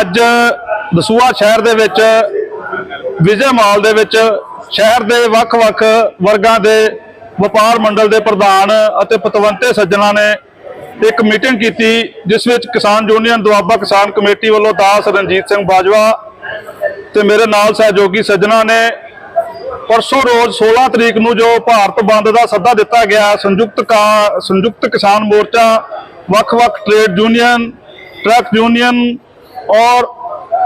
ਅੱਜ ਦਸੂਆ ਸ਼ਹਿਰ ਦੇ ਵਿੱਚ, ਵਿਜੇ ਮਾਲ ਦੇ ਵਿੱਚ, ਸ਼ਹਿਰ ਦੇ ਵੱਖ-ਵੱਖ ਵਰਗਾਂ ਦੇ ਵਪਾਰ ਮੰਡਲ ਦੇ ਪ੍ਰਧਾਨ ਅਤੇ ਪਤਵੰਤੇ ਸੱਜਣਾ ਨੇ ਇੱਕ ਮੀਟਿੰਗ ਕੀਤੀ, ਜਿਸ ਵਿੱਚ ਕਿਸਾਨ ਯੂਨੀਅਨ ਦੁਆਬਾ ਕਿਸਾਨ ਕਮੇਟੀ ਵੱਲੋਂ ਦਾਸ ਰਣਜੀਤ ਸਿੰਘ ਬਾਜਵਾ ਤੇ ਮੇਰੇ ਨਾਲ ਸਹਿਯੋਗੀ ਸੱਜਣਾ ਨੇ ਪਰਸੋਂ ਰੋਜ਼ 16 ਤਰੀਕ ਨੂੰ ਜੋ ਭਾਰਤ ਬੰਦ ਦਾ ਸੱਦਾ ਦਿੱਤਾ ਗਿਆ, ਸੰਯੁਕਤ ਕਾ- ਸੰਯੁਕਤ ਕਿਸਾਨ ਮੋਰਚਾ, ਵੱਖ-ਵੱਖ ਟ੍ਰੇਡ ਯੂਨੀਅਨ ਟਰੱਕ ਯੂਨੀਅਨ ਔਰ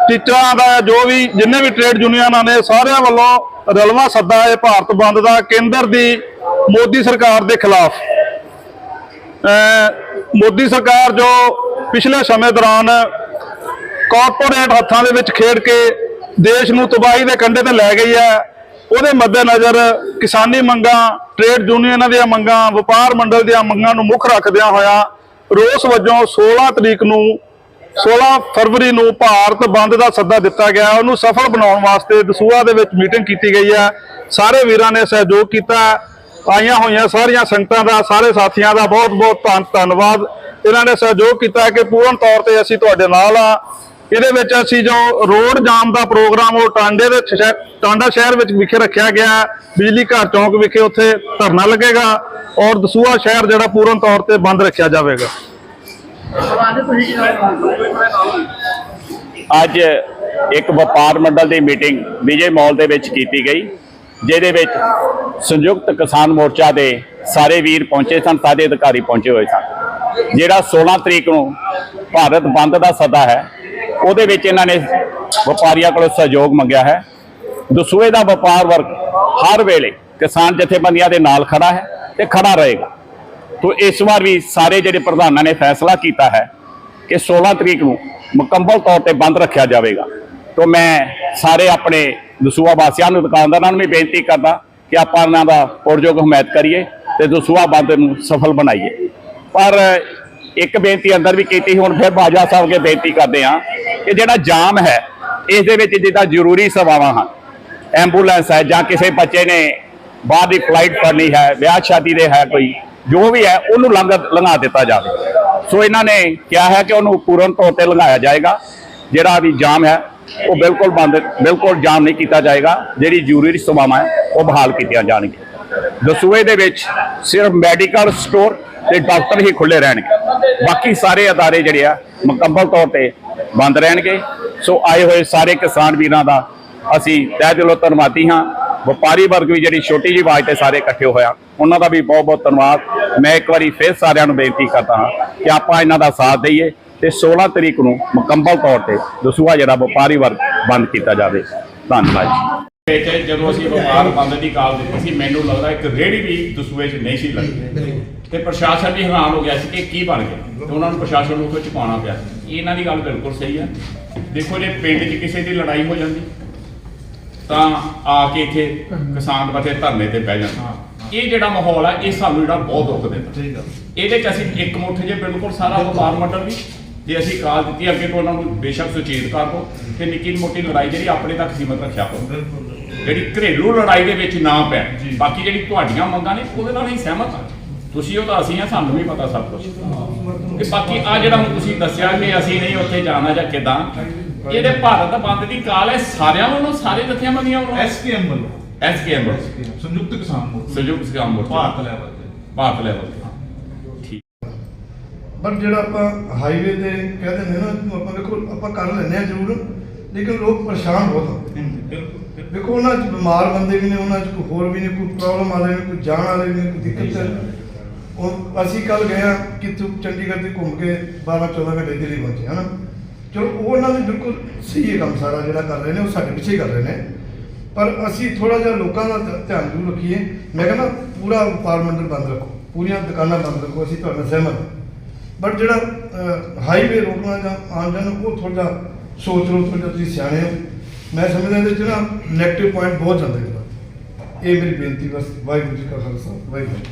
ਟੀਚਰਾਂ ਦਾ ਜੋ ਵੀ ਜਿੰਨੇ ਵੀ ਟ੍ਰੇਡ ਯੂਨੀਅਨਾਂ ਨੇ, ਸਾਰਿਆਂ ਵੱਲੋਂ ਰਲਵਾ ਸੱਦਾ ਹੈ ਭਾਰਤ ਬੰਦ ਦਾ ਕੇਂਦਰ ਦੀ ਮੋਦੀ ਸਰਕਾਰ ਦੇ ਖਿਲਾਫ। ਮੋਦੀ ਸਰਕਾਰ ਜੋ ਪਿਛਲੇ ਸਮੇਂ ਦੌਰਾਨ ਕਾਰਪੋਰੇਟ ਹੱਥਾਂ ਦੇ ਵਿੱਚ ਖੇਡ ਕੇ ਦੇਸ਼ ਨੂੰ ਤਬਾਹੀ ਦੇ ਕੰਢੇ ਤੇ ਲੈ ਗਈ ਹੈ, ਉਹਦੇ ਮੱਦੇਨਜ਼ਰ ਕਿਸਾਨੀ ਮੰਗਾਂ ਟ੍ਰੇਡ ਯੂਨੀਅਨਾਂ ਦੀਆਂ ਮੰਗਾਂ, ਵਪਾਰ ਮੰਡਲ ਦੀਆਂ ਮੰਗਾਂ ਨੂੰ ਮੁੱਖ ਰੱਖਦਿਆਂ ਹੋਇਆ ਰੋਸ ਵਜੋਂ 16 ਤਰੀਕ ਨੂੰ 16 ਫਰਵਰੀ ਨੂੰ ਭਾਰਤ ਬੰਦ ਦਾ ਸੱਦਾ ਦਿੱਤਾ ਗਿਆ। ਉਹਨੂੰ ਸਫਲ ਬਣਾਉਣ ਵਾਸਤੇ ਦਸੂਆ ਦੇ ਵਿੱਚ ਮੀਟਿੰਗ ਕੀਤੀ ਗਈ ਹੈ। ਸਾਰੇ ਵੀਰਾਂ ਨੇ ਸਹਿਯੋਗ ਕੀਤਾ। ਆਈਆਂ ਹੋਈਆਂ ਸਾਰੀਆਂ ਸੰਗਤਾਂ ਦਾ, ਸਾਰੇ ਸਾਥੀਆਂ ਦਾ ਬਹੁਤ ਬਹੁਤ ਧੰਨ ਧੰਨਵਾਦ। ਇਹਨਾਂ ਨੇ ਸਹਿਯੋਗ ਕੀਤਾ ਕਿ ਪੂਰਨ ਤੌਰ ਤੇ ਅਸੀਂ ਤੁਹਾਡੇ ਨਾਲ ਆ ਇਹਦੇ ਵਿੱਚ ਅਸੀਂ ਜੋ ਰੋਡ ਜਾਮ ਦਾ ਪ੍ਰੋਗਰਾਮ, ਉਹ ਟਾਂਡੇ ਦੇ ਸ਼ਹਿ- ਟਾਂਡਾ ਸ਼ਹਿਰ ਵਿੱਚ ਵਿਖੇ ਰੱਖਿਆ ਗਿਆ। ਬਿਜਲੀ ਘਰ ਚੌਂਕ ਵਿਖੇ ਉੱਥੇ ਧਰਨਾ ਲੱਗੇਗਾ ਔਰ ਦਸੂਆ ਸ਼ਹਿਰ ਜਿਹੜਾ ਪੂਰਨ ਤੌਰ ਤੇ ਬੰਦ ਰੱਖਿਆ ਜਾਵੇਗਾ। ਅੱਜ ਇੱਕ ਵਪਾਰ ਮੰਡਲ ਦੀ ਮੀਟਿੰਗ ਵਿਜੇ ਮਾਲ ਦੇ ਵਿੱਚ ਕੀਤੀ ਗਈ, ਜਿਹਦੇ ਵਿੱਚ ਸੰਯੁਕਤ ਕਿਸਾਨ ਮੋਰਚਾ ਦੇ ਸਾਰੇ ਵੀਰ ਪਹੁੰਚੇ ਸਨ ਸਾਰੇ ਅਧਿਕਾਰੀ ਪਹੁੰਚੇ ਹੋਏ ਸਨ। ਜਿਹੜਾ 16 ਤਰੀਕ ਨੂੰ ਭਾਰਤ ਬੰਦ ਦਾ ਸੱਦਾ ਹੈ, ਉਹਦੇ ਵਿੱਚ ਇਹਨਾਂ ਨੇ ਵਪਾਰੀਆਂ ਕੋਲੋਂ ਸਹਿਯੋਗ ਮੰਗਿਆ ਹੈ। ਦਸੂਏ ਦਾ ਵਪਾਰ ਵਰਗ ਹਰ ਵੇਲੇ ਕਿਸਾਨ ਜਥੇਬੰਦੀਆਂ ਦੇ ਨਾਲ ਖੜਾ ਹੈ ਤੇ ਖੜਾ ਰਹੇਗਾ। ਤੋ ਇਸ ਵਾਰ ਵੀ ਸਾਰੇ ਜਿਹੜੇ ਪ੍ਰਧਾਨਾਂ ਨੇ ਫੈਸਲਾ ਕੀਤਾ ਹੈ ਕਿ 16 ਤਰੀਕ ਨੂੰ ਮੁਕੰਮਲ ਤੌਰ ਤੇ ਬੰਦ ਰੱਖਿਆ ਜਾਵੇਗਾ। ਤੋ ਮੈਂ ਸਾਰੇ ਆਪਣੇ ਦਸੂਆ ਵਾਸੀਆਂ ਨੂੰ, ਦੁਕਾਨਦਾਰਾਂ ਨੂੰ ਵੀ ਬੇਨਤੀ ਕਰਦਾ ਕਿ ਆਪਾਂ ਇਹਨਾਂ ਦਾ ਪੁਰਜੋਗ ਹਮਾਇਤ ਕਰੀਏ ਤੇ ਦਸੂਆ ਬੰਦ ਨੂੰ ਸਫਲ ਬਣਾਈਏ। ਪਰ ਇੱਕ ਬੇਨਤੀ ਅੰਦਰ ਵੀ ਕੀਤੀ, ਹੁਣ ਫਿਰ ਬਾਜਵਾ ਸਾਹਿਬ ਕੇ ਬੇਨਤੀ ਕਰਦੇ ਹਾਂ ਕਿ ਜਿਹੜਾ ਜਾਮ ਹੈ ਇਸ ਦੇ ਵਿੱਚ ਜਿੱਦਾਂ ਜ਼ਰੂਰੀ ਸੇਵਾਵਾਂ ਹਨ, ਐਂਬੂਲੈਂਸ ਹੈ ਜਾਂ ਕਿਸੇ ਬੱਚੇ ਨੇ ਬਾਹਰ ਦੀ ਫਲਾਈਟ ਫੜਨੀ ਹੈ, ਵਿਆਹ ਸ਼ਾਦੀ ਦੇ ਹੈ ਕੋਈ ਜੋ ਵੀ ਹੈ, ਉਹਨੂੰ ਲੰਘ ਲੰਘਾ ਦਿੱਤਾ ਜਾਵੇ। ਸੋ ਇਹਨਾਂ ਨੇ ਕਿਹਾ ਹੈ ਕਿ ਉਹਨੂੰ ਪੂਰਨ ਤੌਰ ਤੇ ਲੰਘਾਇਆ ਜਾਏਗਾ। ਜਿਹੜਾ ਵੀ ਜਾਮ ਹੈ, ਉਹ ਬਿਲਕੁਲ ਬੰਦ, ਬਿਲਕੁਲ ਜਾਮ ਨਹੀਂ ਕੀਤਾ ਜਾਏਗਾ। ਜਿਹੜੀ ਜ਼ਰੂਰੀ ਸੇਵਾਵਾਂ ਹੈ, ਉਹ ਬਹਾਲ ਕੀਤੀਆਂ ਜਾਣਗੀਆਂ। ਦਸੂਏ ਦੇ ਵਿੱਚ ਸਿਰਫ ਮੈਡੀਕਲ ਸਟੋਰ ਤੇ ਡਾਕਟਰ ਹੀ ਖੁੱਲੇ ਰਹਿਣਗੇ। ਬਾਕੀ ਸਾਰੇ ਅਦਾਰੇ ਜਿਹੜੇ ਆ, ਮੁਕੰਮਲ ਤੌਰ ਤੇ ਬੰਦ ਰਹਿਣਗੇ। ਸੋ ਆਏ ਹੋਏ ਸਾਰੇ ਕਿਸਾਨ ਵੀਰਾਂ ਦਾ ਅਸੀਂ ਤਹਿ ਦਿਲੋਂ ਧੰਨਵਾਦੀ ਹਾਂ। ਵਪਾਰੀ ਵਰਗ ਵੀ ਜਿਹੜੀ ਛੋਟੀ ਜਿਹੀ ਆਵਾਜ਼ ਤੇ ਸਾਰੇ ਇਕੱਠੇ ਹੋਇਆ ਉਹਨਾਂ ਦਾ ਵੀ ਬਹੁਤ ਬਹੁਤ ਧੰਨਵਾਦ। ਮੈਂ ਇੱਕ ਵਾਰੀ ਫਿਰ ਸਾਰਿਆਂ ਨੂੰ ਬੇਨਤੀ ਕਰਦਾ ਹਾਂ ਕਿ ਆਪਾਂ ਇਹਨਾਂ ਦਾ ਸਾਥ ਦਈਏ ਤੇ 16 ਤਰੀਕ ਨੂੰ ਮੁਕੰਮਲ ਤੌਰ ਤੇ ਦਸੂਹਾ ਜਿਹੜਾ ਵਪਾਰੀ ਵਰਗ ਬੰਦ ਕੀਤਾ ਜਾਵੇ। ਧੰਨਵਾਦ ਜੀ। ਵਿੱਚ ਜਦੋਂ ਅਸੀਂ ਵਪਾਰ ਬੰਦ ਦੀ ਕਾਲ ਦਿੱਤੀ ਸੀ, ਮੈਨੂੰ ਲੱਗਦਾ ਇੱਕ ਰੇੜੀ ਵੀ ਦਸੂਏ 'ਚ ਨਹੀਂ ਸੀ ਲੱਗੀ। ਤੇ ਪ੍ਰਸ਼ਾਸਨ ਵੀ ਹੈਰਾਨ ਹੋ ਗਿਆ ਸੀ ਕਿ ਕੀ ਬਣ ਗਿਆ? ਤੇ ਉਹਨਾਂ ਨੂੰ ਪ੍ਰਸ਼ਾਸਨ ਨੂੰ ਉੱਥੋਂ ਚੁਕਾਉਣਾ ਪਿਆ। ਸੀ ਇਹਨਾਂ ਦੀ ਗੱਲ ਬਿਲਕੁਲ ਸਹੀ ਹੈ। ਦੇਖੋ ਜੇ ਪਿੰਡ 'ਚ ਕਿਸੇ ਦੀ ਲੜਾਈ ਹੋ ਜਾਂਦੀ, ਤਾਂ ਆ ਕੇ ਇੱਥੇ ਕਿਸਾਨ ਬਥੇ ਧਰਨੇ ਤੇ ਬਹਿ ਜਾਂਦੇ। ਇਹ ਜਿਹੜਾ ਮਾਹੌਲ ਹੈ ਇਹ ਸਾਨੂੰ ਜਿਹੜਾ ਬਹੁਤ ਦੁੱਖ ਦਿੰਦਾ। ਇਹਦੇ 'ਚ ਅਸੀਂ ਇੱਕ ਮੁੱਠ ਜੇ ਬਿਲਕੁਲ ਸਾਰਾ ਵਪਾਰ ਮੰਡਲ ਵੀ ਜੇ ਅਸੀਂ ਕਾਲ ਦਿੱਤੀ ਅੱਗੇ ਤੋਂ ਉਹਨਾਂ ਨੂੰ ਬੇਸ਼ੱਕ ਸੁਚੇਤ ਕਰ ਦਿਓ ਕਿ ਨਿੱਕੀ ਮੋਟੀ ਲੜਾਈ ਜਿਹੜੀ ਆਪਣੇ ਤੱਕ ਸੀਮਤ ਰੱਖਿਆ ਕਰੋ। ਜਿਹੜੀ ਘਰੇਲੂ ਲੜਾਈ ਦੇ ਵਿੱਚ ਨਾ ਪੈਣ ਬਾਕੀ ਜਿਹੜੀ ਤੁਹਾਡੀਆਂ ਮੰਗਾਂ ਨੇ ਉਹਦੇ ਨਾਲ ਅਸੀਂ ਸਹਿਮਤ ਹਾਂ ਤੁਸੀਂ ਉਹ ਤਾਂ ਅਸੀਂ ਆ ਸਾਨੂੰ ਵੀ ਪਤਾ ਸਭ ਕੁਝ ਤੇ ਬਾਕੀ ਆ ਜਿਹੜਾ ਹੁਣ ਤੁਸੀਂ ਦੱਸਿਆ ਕਿ ਅਸੀਂ ਨਹੀਂ ਉੱਥੇ ਜਾਣਾ ਜਾਂ ਕਿਦਾਂ ਇਹਦੇ ਭਾਰਤ ਬੰਦ ਦੀ ਕਾਲ ਹੈ ਸਾਰਿਆਂ ਵੱਲੋਂ ਸਾਰੇ ਜਥੇਬੰਦੀਆਂ ਵੱਲੋਂ। ਐਸਕੇਐਮ ਵੱਲੋਂ। ਐਸਕੇਐਮ ਸੰਯੁਕਤ ਕਿਸਾਨ ਮੋਰਚਾ। ਸੰਯੁਕਤ ਕਿਸਾਨ ਮੋਰਚਾ। ਭਾਰਤ ਲੈਵਲ ਤੇ। ਭਾਰਤ ਲੈਵਲ ਤੇ। ਠੀਕ। ਪਰ ਜਿਹੜਾ ਆਪਾਂ ਹਾਈਵੇ ਤੇ ਕਹਿ ਦਿੰਦੇ ਨਾ ਕਿ ਆਪਾਂ ਦੇਖੋ ਆਪਾਂ ਕਰ ਲੈਂਦੇ ਆ ਜ਼ਰੂਰ ਲੇਕਿਨ ਲੋਕ ਪਰੇਸ਼ਾਨ ਬਹੁਤ ਹੁੰਦੇ ਬਿਲਕੁਲ ਦੇਖੋ ਉਹਨਾਂ 'ਚ ਬਿਮਾਰ ਬੰਦੇ ਵੀ ਨੇ ਉਹਨਾਂ 'ਚ ਕੋਈ ਹੋਰ ਵੀ ਨੇ ਕੋਈ ਪ੍ਰੋਬਲਮ ਵਾਲੇ ਨੇ ਕੋਈ ਜਾਣ ਵਾਲੇ ਵੀ ਨੇ ਕੋਈ ਦਿੱਕਤ ਹੈ। ਉਹ ਅਸੀਂ ਕੱਲ ਗਏ ਆ ਕਿਤੋਂ ਚੰਡੀਗੜ੍ਹ ਦੇ ਘੁੰਮ ਕੇ 12 14 ਘੰਟੇ ਦਿੱਲੀ ਪਹੁੰਚੇ ਹਨਾ ਚਲੋ ਉਹ ਉਹਨਾਂ ਦੇ ਬਿਲਕੁਲ ਸਹੀ ਹੈ ਕੰਮ ਸਾਰਾ ਜਿਹੜਾ ਕਰ ਰਹੇ ਨੇ ਉਹ ਸਾਡੇ ਪਿੱਛੇ ਹੀ ਕਰ ਰਹੇ ਨੇ। ਪਰ ਅਸੀਂ ਥੋੜਾ ਜਿਹਾ ਲੋਕਾਂ ਦਾ ਧਿਆਨ ਜ਼ਰੂਰ ਰੱਖੀਏ। ਮੈਂ ਕਹਿੰਦਾ ਪੂਰਾ ਵਪਾਰ ਮੰਡਲ ਬੰਦ ਰੱਖੋ, ਪੂਰੀਆਂ ਦੁਕਾਨਾਂ ਬੰਦ ਰੱਖੋ, ਅਸੀਂ ਤੁਹਾਡੇ ਨਾਲ ਸਹਿਮਤ ਬਟ ਜਿਹੜਾ ਹਾਈਵੇ ਰੋਕਣਾ ਜਾਂ ਆਉਣ ਜਾਣ, ਉਹ ਥੋੜਾ ਜਿਹਾ ਸੋਚ ਲਓ ਥੋੜਾ ਤੁਸੀਂ ਸਿਆਣੇ ਹੋ। ਮੈਂ ਸਮਝਦਾ ਇਹਦੇ ਚ ਨਾ ਨੈਗੇਟਿਵ ਪੁਆਇੰਟ ਬਹੁਤ ਜਾਂਦੇ ਨੇ। ਇਹ ਮੇਰੀ ਬੇਨਤੀ ਬਸ, ਵਾਹਿਗੁਰੂ ਜੀ ਕਾ ਖਾਲਸਾ, ਵਾਹਿਗੁਰੂ ਜੀ